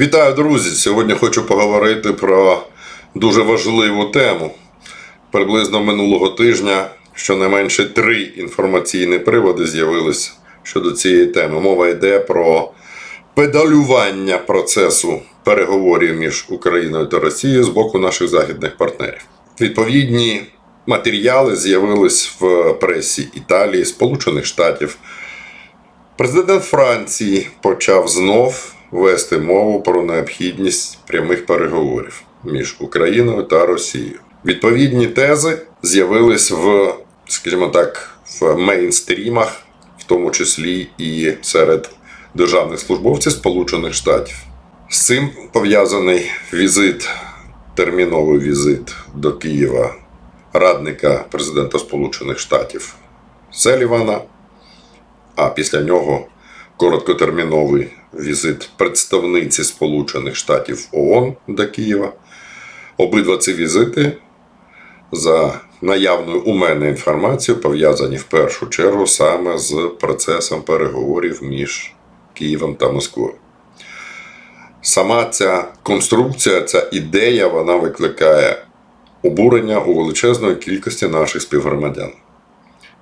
Вітаю, друзі! Сьогодні хочу поговорити про дуже важливу тему. Приблизно минулого тижня щонайменше три інформаційні приводи з'явились щодо цієї теми. Мова йде про педалювання процесу переговорів між Україною та Росією з боку наших західних партнерів. Відповідні матеріали з'явились в пресі Італії, Сполучених Штатів. Президент Франції почав знов вести мову про необхідність прямих переговорів між Україною та Росією. Відповідні тези з'явились в, скажімо так, в мейнстрімах, в тому числі і серед державних службовців Сполучених Штатів. З цим пов'язаний візит, терміновий візит до Києва радника президента Сполучених Штатів Селівана а після нього короткотерміновий візит представниці Сполучених Штатів ООН до Києва. Обидва ці візити, за наявною у мене інформацією, пов'язані в першу чергу саме з процесом переговорів між Києвом та Москвою. Сама ця конструкція, ця ідея, вона викликає обурення у величезної кількості наших співгромадян.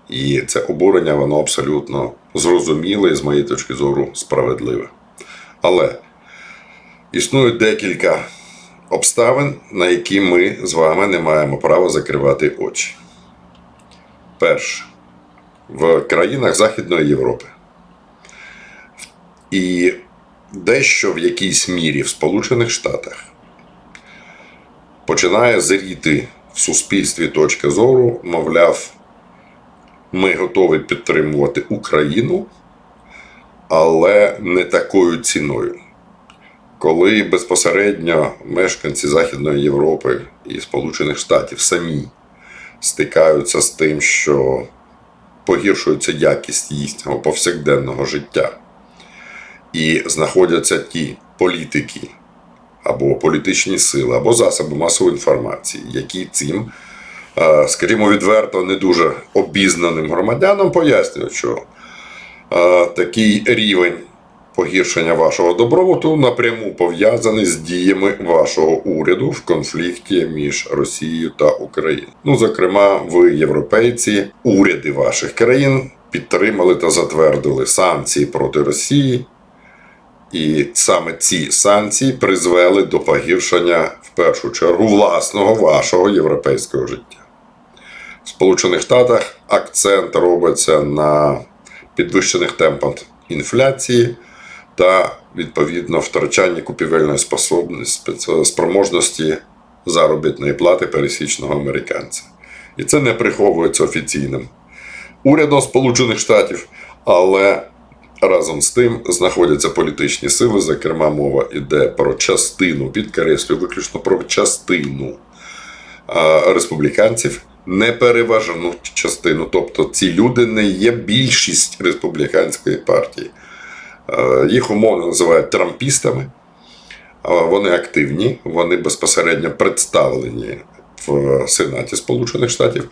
І це обурення, воно абсолютно зрозуміле і, з моєї точки зору, справедливе. Але існує декілька обставин, на які ми з вами не маємо права закривати очі. Перше, в країнах Західної Європи і дещо в якійсь мірі в Сполучених Штатах починає зріти в суспільстві точка зору, мовляв, ми готові підтримувати Україну, але не такою ціною. Коли безпосередньо мешканці Західної Європи і Сполучених Штатів самі стикаються з тим, що погіршується якість їхнього повсякденного життя, і знаходяться ті політики або політичні сили, або засоби масової інформації, які цим скажімо відверто, не дуже обізнаним громадянам пояснюють, що е, такий рівень погіршення вашого добробуту напряму пов'язаний з діями вашого уряду в конфлікті між Росією та Україною. Ну, зокрема, ви, європейці, уряди ваших країн підтримали та затвердили санкції проти Росії. І саме ці санкції призвели до погіршення в першу чергу власного вашого європейського життя. Сполучених Штатах акцент робиться на підвищених темпах інфляції та відповідно втрачанні купівельної спроможності заробітної плати пересічного американця. І це не приховується офіційним урядом Сполучених Штатів, але Разом з тим знаходяться політичні сили, зокрема, мова йде про частину, підкреслюю, виключно про частину республіканців, непереважену частину. Тобто ці люди не є більшість республіканської партії. Їх умовно називають трампістами. Вони активні, вони безпосередньо представлені в Сенаті Сполучених Штатів,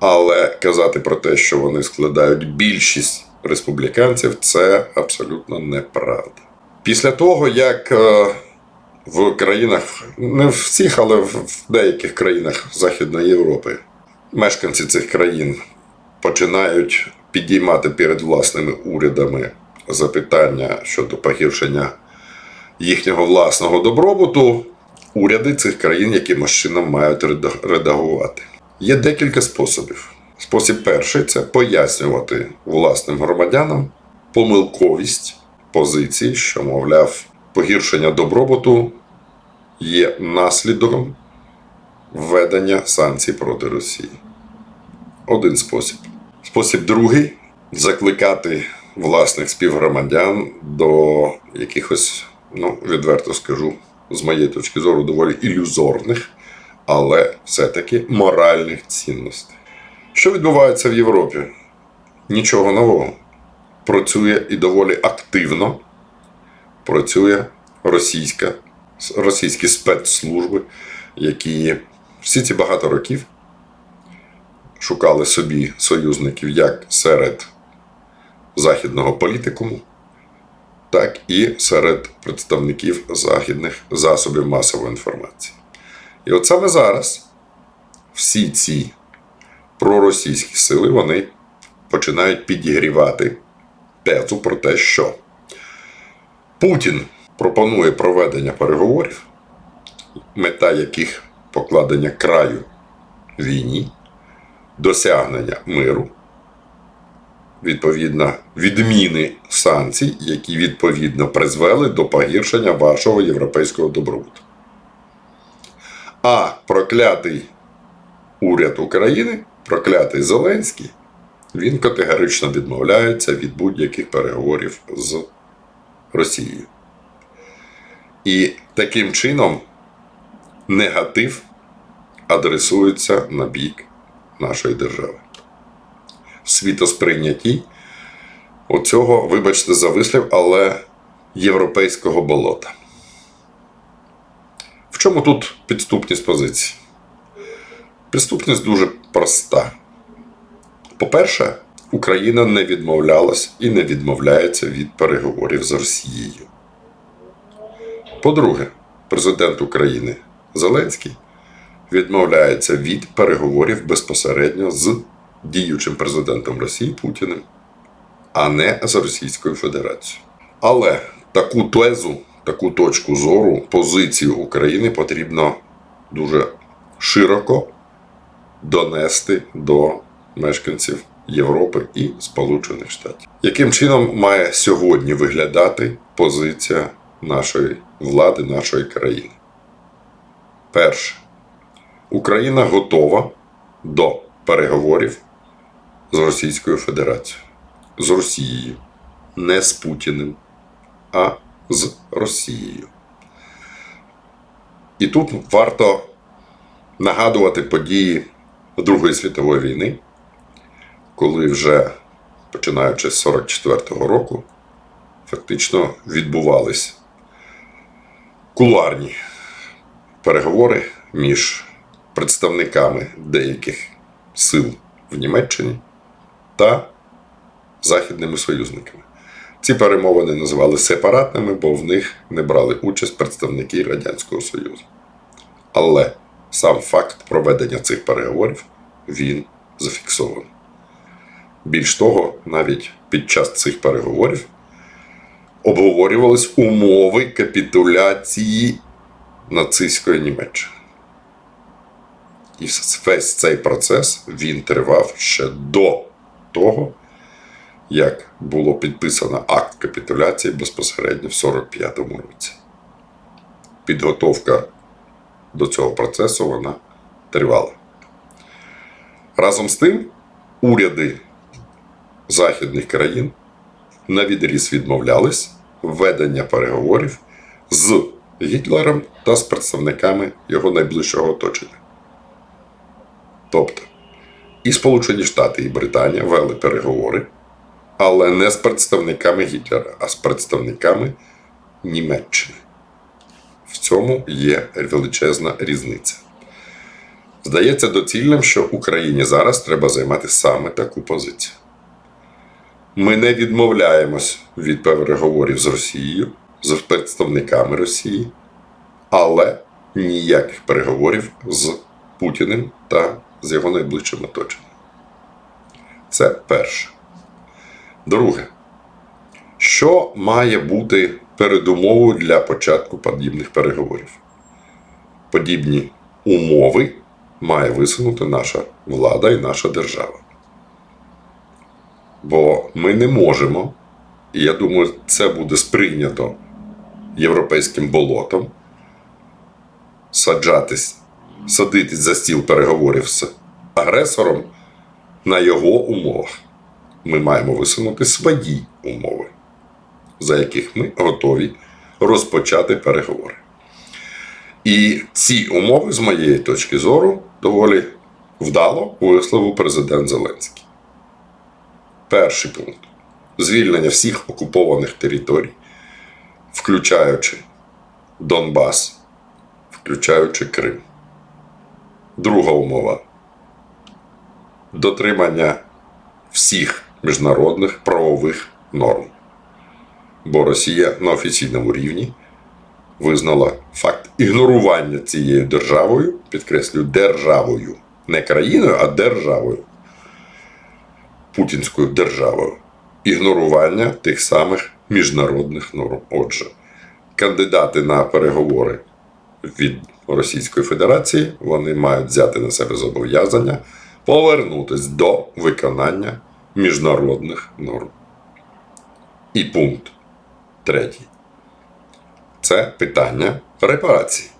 але казати про те, що вони складають більшість республіканців, це абсолютно неправда. Після того, як е, в країнах, не всіх, але в деяких країнах Західної Європи, мешканці цих країн починають підіймати перед власними урядами запитання щодо погіршення їхнього власного добробуту, уряди цих країн якимось чином мають редагувати. Є декілька способів. Спосіб перший це пояснювати власним громадянам помилковість позиції, що, мовляв, погіршення добробуту є наслідком введення санкцій проти Росії. Один спосіб. Спосіб другий закликати власних співгромадян до якихось, ну, відверто скажу, з моєї точки зору, доволі ілюзорних, але все-таки моральних цінностей. Що відбувається в Європі? Нічого нового. Працює і доволі активно працює російська, російські спецслужби, які всі ці багато років шукали собі союзників як серед західного політикуму, так і серед представників західних засобів масової інформації. І от саме зараз всі ці проросійські сили вони починають підігрівати тезу про те, що Путін пропонує проведення переговорів, мета яких покладення краю війні, досягнення миру, відповідно, відміни санкцій, які відповідно призвели до погіршення вашого європейського добробуту. А проклятий уряд України, проклятий Зеленський, він категорично відмовляється від будь-яких переговорів з Росією. І таким чином негатив адресується на бік нашої держави. В світосприйнятті оцього, вибачте за вислів, але європейського болота. В чому тут підступність позиції? Підступність дуже проста. По-перше, Україна не відмовлялась і не відмовляється від переговорів з Росією. По-друге, президент України Зеленський відмовляється від переговорів безпосередньо з діючим президентом Росії Путіним, а не з Російською Федерацією. Але таку тезу, таку точку зору, позицію України потрібно дуже широко донести до мешканців Європи і Сполучених Штатів. Яким чином має сьогодні виглядати позиція нашої влади, нашої країни? Перше, Україна готова до переговорів з Російською Федерацією, з Росією, не з Путіним, а з Росією. І тут варто нагадувати події Другої світової війни, коли вже починаючи з 44-го року, фактично відбувались кулуарні переговори між представниками деяких сил в Німеччині та західними союзниками. Ці перемовини називали сепаратними, бо в них не брали участь представники Радянського Союзу. Але сам факт проведення цих переговорів він зафіксований. Більш того, навіть під час цих переговорів обговорювались умови капітуляції нацистської Німеччини. І весь цей процес він тривав ще до того, як було підписано акт капітуляції безпосередньо в 45-му році. Підготовка до цього процесу вона тривала. Разом з тим, уряди західних країн на відріз відмовлялись введення переговорів з Гітлером та з представниками його найближчого оточення. Тобто, і Сполучені Штати, і Британія вели переговори, але не з представниками Гітлера, а з представниками Німеччини. В цьому є величезна різниця. Здається доцільним, що Україні зараз треба займати саме таку позицію. Ми не відмовляємось від переговорів з Росією, з представниками Росії, але ніяких переговорів з Путіним та з його найближчим оточенням. Це перше. Друге, що має бути передумовою для початку подібних переговорів? Подібні умови має висунути наша влада і наша держава. Бо ми не можемо, і я думаю, це буде сприйнято європейським болотом, саджатись, садитись за стіл переговорів з агресором на його умовах. Ми маємо висунути свої умови, за яких ми готові розпочати переговори. І ці умови, з моєї точки зору, доволі вдало висловив президент Зеленський. Перший пункт звільнення всіх окупованих територій, включаючи Донбас, включаючи Крим. Друга умова дотримання всіх міжнародних правових норм. бо Росія на офіційному рівні визнала факт ігнорування цією державою, підкреслюю, державою, не країною, а державою, путінською державою, ігнорування тих самих міжнародних норм. Отже, кандидати на переговори від Російської Федерації вони мають взяти на себе зобов'язання повернутись до виконання міжнародних норм. І пункт третій. Це питання репарації,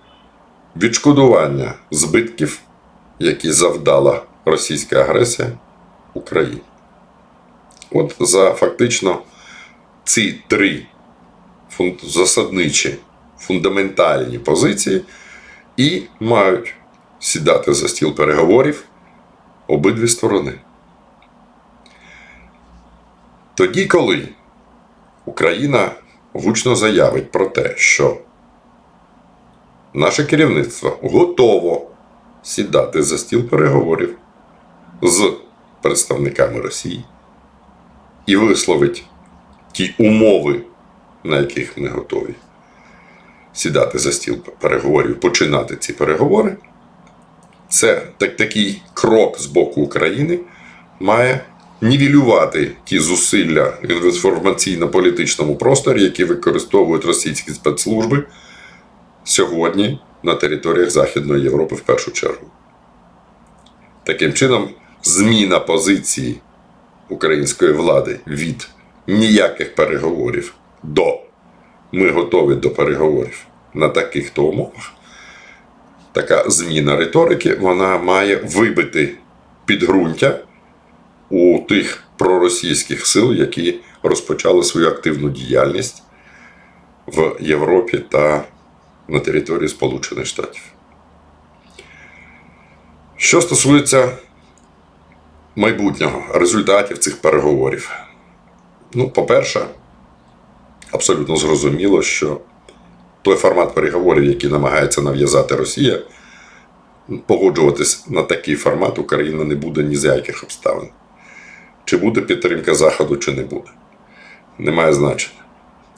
відшкодування збитків, які завдала російська агресія Україні. От за фактично ці три засадничі фундаментальні позиції і мають сідати за стіл переговорів обидві сторони. Тоді, коли Україна гучно заявить про те, що наше керівництво готово сідати за стіл переговорів з представниками Росії і висловить ті умови, на яких ми готові сідати за стіл переговорів, починати ці переговори, це так, такий крок з боку України має нівелювати ті зусилля в інформаційно-політичному просторі, які використовують російські спецслужби сьогодні на територіях Західної Європи в першу чергу. Таким чином, зміна позиції української влади від ніяких переговорів до ми готові до переговорів на таких то умовах. Така зміна риторики вона має вибити підґрунтя у тих проросійських сил, які розпочали свою активну діяльність в Європі та на території Сполучених Штатів. Що стосується майбутнього результатів цих переговорів, ну, по-перше, абсолютно зрозуміло, що той формат переговорів, який намагається нав'язати Росія, погоджуватись на такий формат Україна не буде ні за яких обставин. Чи буде підтримка Заходу, чи не буде. Немає значення.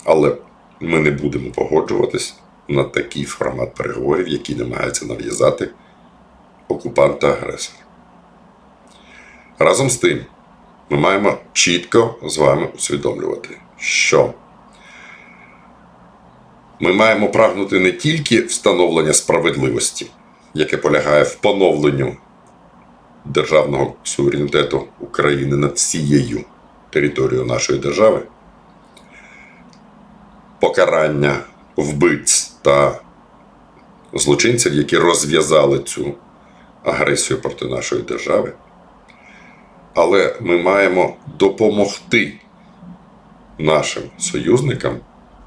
Але ми не будемо погоджуватись на такий формат переговорів, який намагається нав'язати окупант та агресор. Разом з тим, ми маємо чітко з вами усвідомлювати, що ми маємо прагнути не тільки встановлення справедливості, яке полягає в поновленню державного суверенітету України над всією територією нашої держави, покарання вбивць та злочинців, які розв'язали цю агресію проти нашої держави. Але ми маємо допомогти нашим союзникам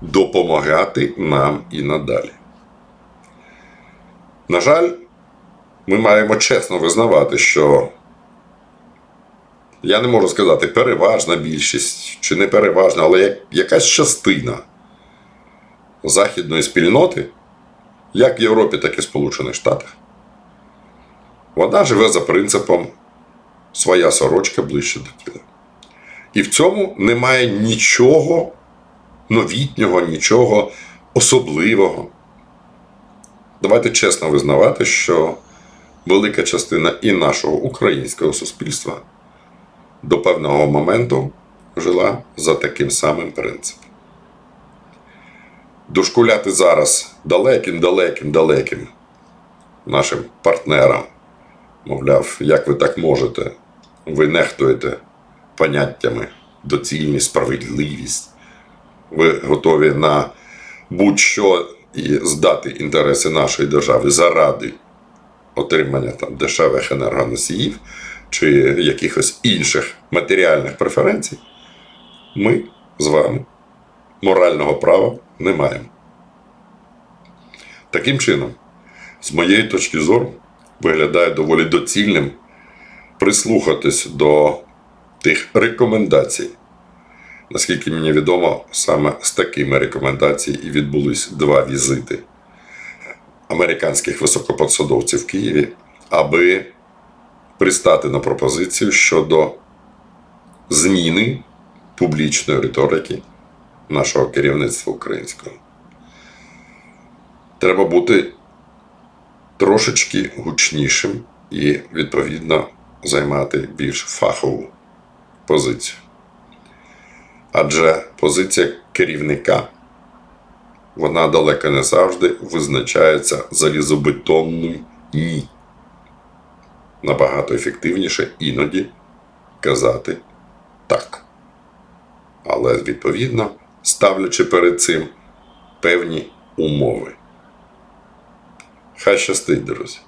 допомагати нам і надалі. На жаль, ми маємо чесно визнавати, що я не можу сказати переважна більшість чи не переважна, але якась частина західної спільноти, як в Європі, так і в Сполучених Штатах, вона живе за принципом своя сорочка ближче до тіла. І в цьому немає нічого новітнього, нічого особливого. Давайте чесно визнавати, що велика частина і нашого українського суспільства до певного моменту жила за таким самим принципом. Дошкуляти зараз далеким, далеким, далеким нашим партнерам, мовляв, як ви так можете, ви нехтуєте поняттями доцільність, справедливість, ви готові на будь-що і здати інтереси нашої держави заради отримання там дешевих енергоносіїв чи якихось інших матеріальних преференцій, ми з вами морального права не маємо. Таким чином, з моєї точки зору, виглядає доволі доцільним прислухатись до тих рекомендацій. Наскільки мені відомо, саме з такими рекомендаціями і відбулись два візити американських високопосадовців в Києві, аби пристати на пропозицію щодо зміни публічної риторики нашого керівництва українського. Треба бути трошечки гучнішим і, відповідно, займати більш фахову позицію. Адже позиція керівника вона далеко не завжди визначається залізобетонним ні. Набагато ефективніше іноді казати так. Але відповідно ставлячи перед цим певні умови. Хай щастить, друзі.